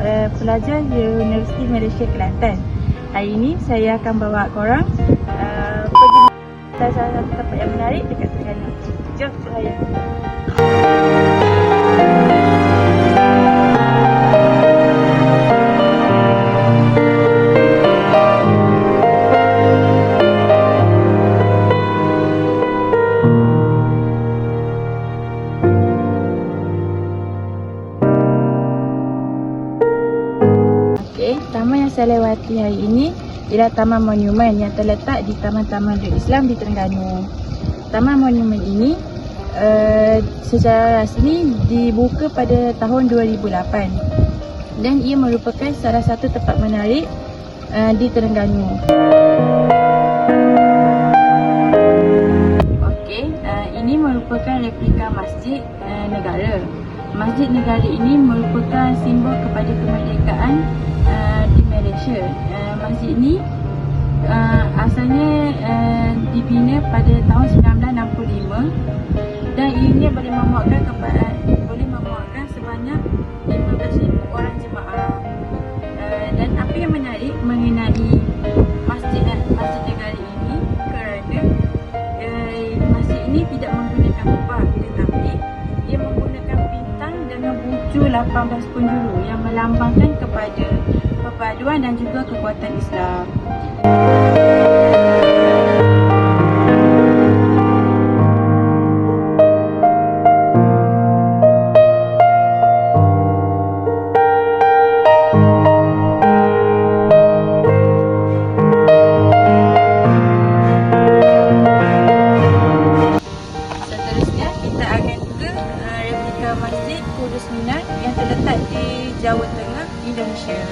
uh, pelajar Universiti Malaysia Kelantan. Hari ini saya akan bawa korang uh, pergi ke salah satu tempat yang menarik dekat Terengganu. Jom saya. Taman yang saya lewati hari ini ialah Taman Monumen yang terletak di Taman-Taman Dut Islam di Terengganu. Taman Monumen ini uh, secara rasmi dibuka pada tahun 2008 dan ia merupakan salah satu tempat menarik uh, di Terengganu. Okey, uh, ini merupakan replika masjid uh, negara. Masjid negara ini merupakan simbol kepada kemerdekaan uh, di Malaysia. Uh, masjid ini uh, asalnya uh, dibina pada tahun 1965 dan ianya boleh memuatkan kepada boleh memuatkan sebanyak 15,000 orang jemaah. Uh, dan apa yang menarik mengenai masjid masjid negara ini kerana uh, masjid ini tidak menggunakan kubah 18 penjuru yang melambangkan kepada perpaduan dan juga kekuatan Islam. Replika Masjid Kudus Minat yang terletak di Jawa Tengah, Indonesia.